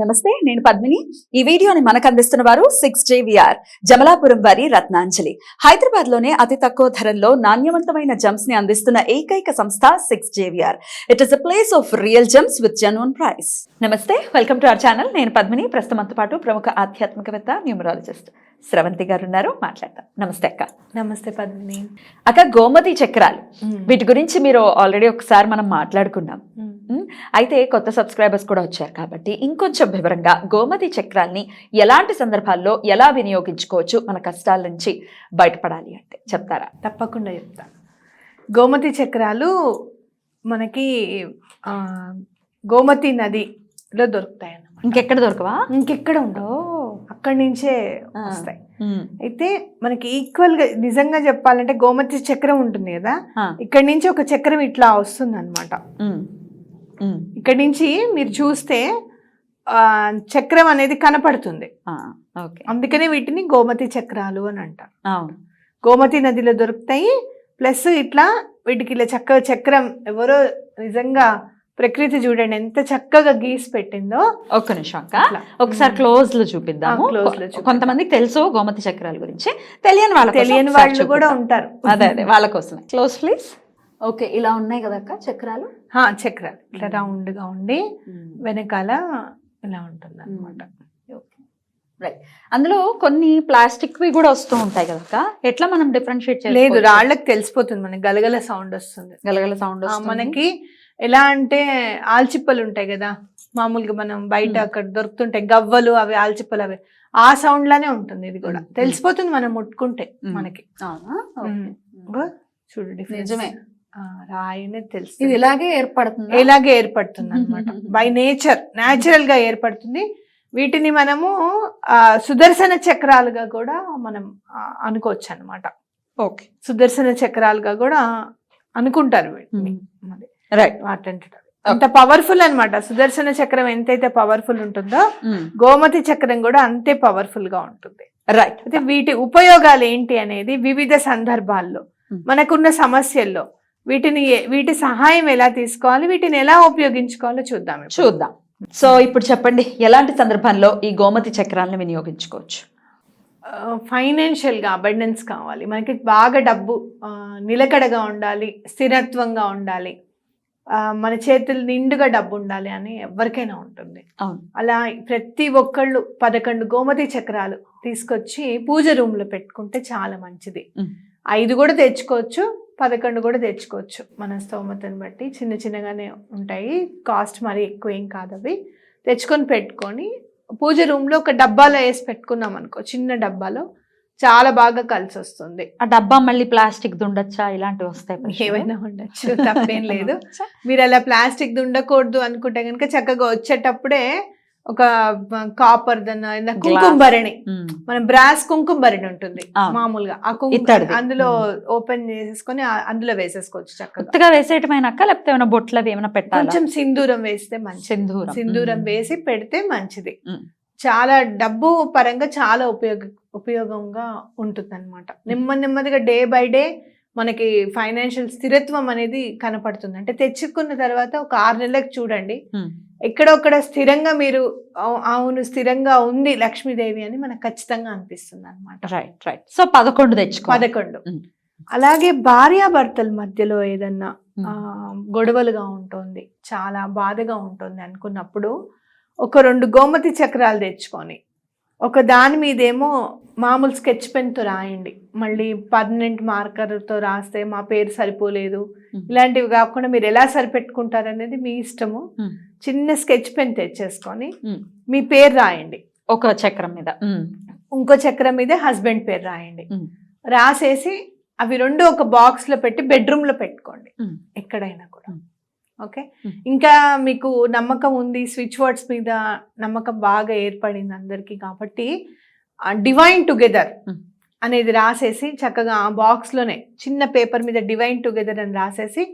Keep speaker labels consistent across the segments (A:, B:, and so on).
A: నమస్తే నేను పద్మిని. ఈ వీడియోని మనకు అందిస్తున్న వారు సిక్స్ జేవిఆర్ జమలాపురం వారి రత్నాంజలి. హైదరాబాద్లోనే అతి తక్కువ ధరల్లో నాణ్యవంతమైన జమ్స్ని అందిస్తున్న ఏకైక సంస్థ six JVR it is a place of real gems with genuine price నమస్తే వెల్కమ్ టు అవర్ ఛానల్ నేను పద్మిని ప్రస్తుతంతో పాటు ప్రముఖ ఆధ్యాత్మికవేత్త న్యూమరాలజిస్ట్. స్రవంతి గారు ఉన్నారు. మాట్లాడతాం. నమస్తే అక్క.
B: నమస్తే పద్మిని.
A: అక్క గోమతి చక్రాలు. వీటి గురించి మీరు ఆల్రెడీ ఒకసారి మనం మాట్లాడుకున్నాం. అయితే కొత్త సబ్స్క్రైబర్స్ కూడా వచ్చారు కాబట్టి ఇంకొంచెం వివరంగా గోమతి చక్రాల్ని ఎలాంటి సందర్భాల్లో ఎలా వినియోగించుకోవచ్చు మన కష్టాల నుంచి బయటపడాలి అంటే చెప్తారా?
B: తప్పకుండా చెప్తా. గోమతి చక్రాలు మనకి ఆ, గోమతి నదిలో దొరుకుతాయి అన్నమాట
A: ఇంకెక్కడ దొరకవా?
B: ఇంకెక్కడ ఉండవు. అక్కడి నుంచే. వస్తాయి. అయితే మనకి ఈక్వల్గా నిజంగా చెప్పాలంటే గోమతి చక్రం ఉంటుంది కదా? ఇక్కడి నుంచి ఒక చక్రం ఇట్లా వస్తుంది అనమాట ఇక్కడి నుంచి మీరు చూస్తే చక్రం అనేది కనపడుతుంది. అందుకనే వీటిని గోమతి చక్రాలు అని అంటారు. గోమతి నదిలో దొరుకుతాయి. ప్లస్ ఇట్లా వీటికి ఇలా చక్కగా చక్రం ఎవరో నిజంగా ప్రకృతి చూడండి ఎంత చక్కగా గీసి పెట్టిందో.
A: ఒక్క నిమిషం అక్క. ఒకసారి క్లోజ్లో చూపిద్దాము. కొంతమందికి తెలుసు గోమతి చక్రాల గురించి. తెలియని వాళ్ళ కోసం
B: తెలియని వాళ్ళు కూడా. ఉంటారు.
A: అదే అదే వాళ్ళ కోసమే. Close please. ఓకే ఇలా ఉన్నాయి కదా అక్క చక్రాలు?
B: హా, చక్రాలు. ఇట్లా రౌండ్గా ఉండి వెనకాల ఇలా ఉంటుంది అనమాట
A: రైట్ అందులో కొన్ని ప్లాస్టిక్ వి కూడా వస్తూ ఉంటాయి కదా ఎట్లా మనం డిఫరెన్షియేట్
B: లేదు రాళ్ళకి తెలిసిపోతుంది మనకి గలగల సౌండ్ వస్తుంది.
A: గలగల సౌండ్
B: మనకి ఎలా అంటే ఆల్చిప్పలు ఉంటాయి కదా మామూలుగా మనం బయట
A: మ్మ్.
B: అక్కడ దొరుకుతుంటాయి గవ్వలు అవి ఆల్చిప్పలు అవి ఆ సౌండ్ లానే ఉంటుంది ఇది కూడా.
A: మ్మ్.
B: తెలిసిపోతుంది మనం ముట్టుకుంటే
A: మ్మ్.
B: మనకి.
A: అవునా?
B: మ్మ్. ఇగో చూడు difference.
A: నిజమే.
B: రాయినే తెలుసు
A: ఇది ఇలాగే ఏర్పడుతుంది?
B: ఇలాగే ఏర్పడుతుంది అనమాట బై నేచర్ న్యాచురల్గా ఏర్పడుతుంది. వీటిని మనము సుదర్శన చక్రాలుగా కూడా మనం అనుకోవచ్చు అనమాట
A: ఓకే.
B: సుదర్శన చక్రాలుగా కూడా అనుకుంటారు వీటిని.
A: రైట్
B: వాటంటారు అంత పవర్ఫుల్ అన్నమాట. సుదర్శన చక్రం ఎంతైతే పవర్ఫుల్ ఉంటుందో గోమతి చక్రం కూడా అంతే పవర్ఫుల్గా ఉంటుంది.
A: రైట్
B: అయితే వీటి ఉపయోగాలు ఏంటి అనేది వివిధ సందర్భాల్లో. మనకున్న సమస్యల్లో వీటిని వీటి సహాయం ఎలా తీసుకోవాలి వీటిని ఎలా ఉపయోగించుకోవాలో చూద్దాం.
A: చూద్దాం. సో ఇప్పుడు చెప్పండి ఎలాంటి సందర్భాల్లో ఈ గోమతి చక్రాలను వినియోగించుకోవచ్చు?
B: ఫైనాన్షియల్గా అబండెన్స్ కావాలి. మనకి బాగా డబ్బు నిలకడగా ఉండాలి స్థిరత్వంగా ఉండాలి. మన చేతులు నిండుగా డబ్బు ఉండాలి అని ఎవరికైనా ఉంటుంది. అలా ప్రతి ఒక్కళ్ళు పదకొండు గోమతి చక్రాలు తీసుకొచ్చి పూజ రూమ్లో పెట్టుకుంటే చాలా మంచిది. ఐదు కూడా తెచ్చుకోవచ్చు పదకొండు కూడా తెచ్చుకోవచ్చు మన స్తోమతను బట్టి. చిన్న చిన్నగానే ఉంటాయి. కాస్ట్ మరీ ఎక్కువ ఏం కాదు అవి. తెచ్చుకొని పెట్టుకొని పూజ రూమ్లో ఒక డబ్బాలో వేసి పెట్టుకున్నాం అనుకో చిన్న డబ్బాలో చాలా బాగా కలిసి వస్తుంది
A: ఆ డబ్బా మళ్ళీ ప్లాస్టిక్ ఉండొచ్చా ఇలాంటివి వస్తాయి?
B: ఏవైనా ఉండొచ్చు. తప్పేం లేదు. మీరు అలా ప్లాస్టిక్ ఉండకూడదు అనుకుంటే కనుక చక్కగా వచ్చేటప్పుడే ఒక కాపర్ దన్న కుంకుమ భరణి
A: మ్మ్.
B: మన బ్రాస్ కుంకుమ భరణి ఉంటుంది. మామూలుగా. ఆ కుంకుమ. అందులో ఓపెన్ చేసేసుకొని అందులో వేసేసుకోవచ్చు చక్కగా.
A: వేసేయటమేనాక లేకపోతే ఏమైనా బొట్లవి ఏమైనా పెట్టాలా?
B: కొంచెం సింధూరం వేస్తే మంచిది.
A: సింధూరం.
B: సింధూరం
A: మ్మ్.
B: వేసి పెడితే మంచిది. చాలా డబ్బు పరంగా చాలా ఉపయోగ ఉపయోగంగా ఉంటుంది అనమాట నెమ్మది నెమ్మదిగా డే బై డే మనకి ఫైనాన్షియల్ స్థిరత్వం అనేది కనపడుతుంది అంటే తెచ్చుకున్న తర్వాత ఒక ఆరు నెలలకు చూడండి
A: మ్మ్.
B: ఎక్కడొక్కడ స్థిరంగా మీరు అవు- అవును స్థిరంగా ఉంది లక్ష్మీదేవి అని మనకు ఖచ్చితంగా అనిపిస్తుంది అనమాట
A: రైట్ రైట్ సో పదకొండు తెచ్చుకో
B: పదకొండు
A: మ్మ్.
B: అలాగే భార్యాభర్తల మధ్యలో ఏదన్నా. ఆ, గొడవలుగా ఉంటుంది చాలా బాధగా ఉంటుంది అనుకున్నప్పుడు ఒక రెండు గోమతి చక్రాలు తెచ్చుకొని ఒక దాని మీదేమో మామూలు స్కెచ్ పెన్తో రాయండి మళ్ళీ పర్మనెంట్ మార్కర్తో రాస్తే మా పేరు సరిపోలేదు. ఇలాంటివి కాకుండా మీరు ఎలా సరిపెట్టుకుంటారు అనేది మీ ఇష్టము. చిన్న స్కెచ్ పెన్ తెచ్చేసుకొని. మీ పేరు రాయండి
A: ఒక చక్రం మీద.
B: ఇంకో చక్రం మీద హస్బెండ్ పేరు రాయండి. రాసేసి అవి రెండు ఒక బాక్స్లో పెట్టి బెడ్రూమ్లో పెట్టుకోండి. ఎక్కడైనా కూడా. ఓకే. ఇంకా మీకు నమ్మకం ఉంది స్విచ్ వర్డ్స్ మీద నమ్మకం బాగా ఏర్పడింది అందరికీ కాబట్టి డివైన్ టుగెదర్
A: మ్మ్.
B: అనేది రాసేసి చక్కగా ఆ బాక్స్లోనే చిన్న పేపర్ మీద డివైన్ టుగెదర్ అని రాసేసి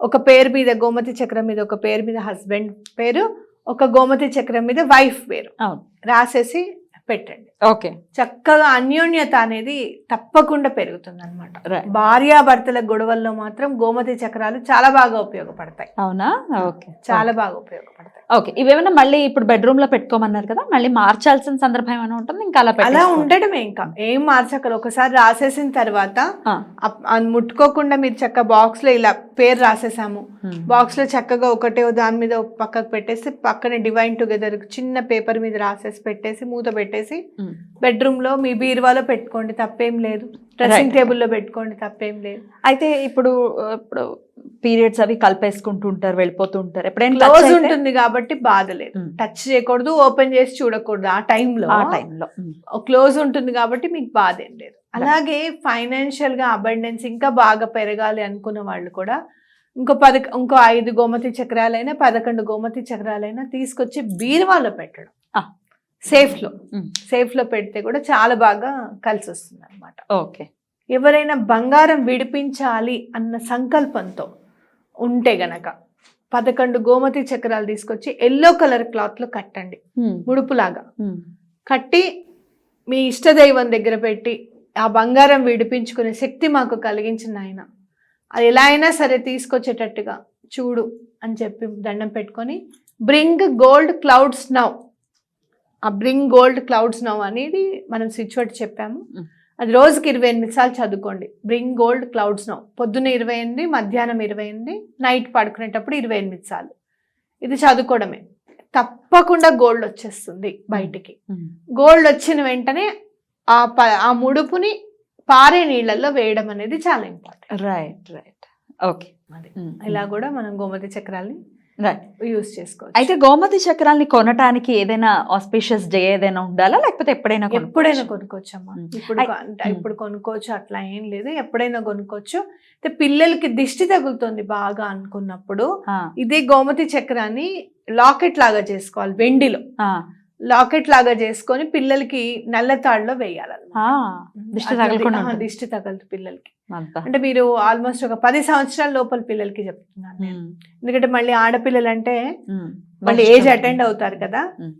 B: ఒక పేరు మీద గోమతి చక్రం మీద ఒక పేరు మీద హస్బెండ్ పేరు ఒక గోమతి చక్రం మీద వైఫ్ పేరు రాసేసి పెట్టండి.
A: ఓకే.
B: చక్కగా అన్యోన్యత అనేది తప్పకుండా పెరుగుతుంది అనమాట భార్యాభర్తల గొడవల్లో మాత్రం గోమతి చక్రాలు చాలా బాగా ఉపయోగపడతాయి.
A: అవునా? ఓకే.
B: చాలా బాగా ఉపయోగపడతాయి.
A: ఓకే. ఇవేమైనా మళ్ళీ ఇప్పుడు బెడ్రూమ్లో పెట్టుకోమన్నారు కదా మళ్ళీ మార్చాల్సిన సందర్భం ఏమైనా ఉంటుంది? ఇంకా అలా
B: అలా ఉండడమే ఇంకా. ఏం మార్చకలు ఒకసారి రాసేసిన తర్వాత ముట్టుకోకుండా మీరు చక్క బాక్స్లో ఇలా పేరు రాసేసాము.
A: ఉమ్,
B: బాక్స్లో చక్కగా ఒకటే దాని మీద ఒక పక్కకు పెట్టేసి పక్కన డివైన్ టుగెదర్ చిన్న పేపర్ మీద రాసేసి పెట్టేసి మూత పెట్టేసి
A: ఉమ్.
B: బెడ్రూమ్లో మీ బీరువాలో పెట్టుకోండి తప్పేం లేదు. డ్రెస్సింగ్ టేబుల్లో పెట్టుకోండి తప్పేం లేదు.
A: అయితే ఇప్పుడు ఇప్పుడు పీరియడ్స్ అవి కలిపేసుకుంటూ ఉంటారు వెళ్ళిపోతూ ఉంటారు. ఎప్పుడైనా
B: క్లోజ్ ఉంటుంది కాబట్టి బాధ లేదు. టచ్ చేయకూడదు ఓపెన్ చేసి చూడకూడదు ఆ టైంలో.
A: ఆ టైంలో.
B: క్లోజ్ ఉంటుంది కాబట్టి మీకు బాధ ఏం లేదు. అలాగే ఫైనాన్షియల్గా అబండెన్స్ ఇంకా బాగా పెరగాలి అనుకున్న వాళ్ళు కూడా ఇంకో పద ఇంకో ఐదు గోమతి చక్రాలైనా పదకొండు గోమతి చక్రాలైనా తీసుకొచ్చి బీరువాలో పెట్టడం.
A: ఆ.
B: సేఫ్లో.
A: ఉమ్.
B: సేఫ్లో పెడితే కూడా చాలా బాగా కలిసి వస్తుంది అనమాట
A: ఓకే.
B: ఎవరైనా బంగారం విడిపించాలి అన్న సంకల్పంతో ఉంటే గనక పదకొండు గోమతి చక్రాలు తీసుకొచ్చి ఎల్లో కలర్ క్లాత్లో కట్టండి.
A: ఉమ్,
B: ముడుపులాగా.
A: ఉమ్,
B: కట్టి మీ ఇష్టదైవం దగ్గర పెట్టి ఆ బంగారం విడిపించుకునే శక్తి మాకు కలిగించిన ఆయన. అది ఎలా అయినా సరే తీసుకొచ్చేటట్టుగా చూడు అని చెప్పి దండం పెట్టుకొని బ్రింగ్ గోల్డ్ క్లౌడ్స్ నౌ. ఆ బ్రింగ్ గోల్డ్ క్లౌడ్స్ నౌ అనేది మనం స్విచ్ వర్డ్ చెప్పాము. అది రోజుకి ఇరవై ఎనిమిది సార్లు చదువుకోండి. Bring gold clouds now. పొద్దున్న ఇరవై ఎనిమిది మధ్యాహ్నం ఇరవై ఎనిమిది నైట్ పడుకునేటప్పుడు ఇరవై ఎనిమిది సార్లు. ఇది చదువుకోవడమే. తప్పకుండా గోల్డ్ వచ్చేస్తుంది బయటికి. గోల్డ్ వచ్చిన వెంటనే ఆ ప ఆ ముడుపుని పారే నీళ్ళల్లో వేయడం అనేది చాలా ఇంపార్టెంట్
A: రైట్ రైట్ ఓకే
B: ఇలా కూడా మనం గోమతి చక్రాల్ని
A: రైట్
B: యూజ్ చేసుకోవచ్చు.
A: అయితే గోమతి చక్రాల్ని కొనటానికి ఏదైనా ఆస్పిషియస్ డే ఏదైనా ఉండాలా? లేకపోతే ఎప్పుడైనా కొనుక్కోవచ్చా?
B: ఎప్పుడైనా కొనుక్కోవచ్చమ్మా.
A: ఉమ్.
B: ఇప్పుడు. ఇప్పుడు కొనుక్కోవచ్చు అట్లా ఏం లేదు. ఎప్పుడైనా కొనుక్కోవచ్చు. అయితే పిల్లలకి దిష్టి తగులుతుంది బాగా అనుకున్నప్పుడు ఇదే గోమతి చక్రాన్ని లాకెట్ లాగా చేసుకోవాలి వెండిలో. లాకెట్ లాగా చేసుకొని పిల్లలకి నల్ల తాడులో వేయాలన్నమాట
A: దిష్టి
B: తగలదు పిల్లలకి. అంటే మీరు ఆల్మోస్ట్ ఒక పది సంవత్సరాల లోపల పిల్లలకి చెప్తున్నాను ఎందుకంటే మళ్ళీ ఆడపిల్లలు అంటే
A: ఉమ్.
B: మళ్ళీ. ఏజ్ అటెండ్ అవుతారు కదా.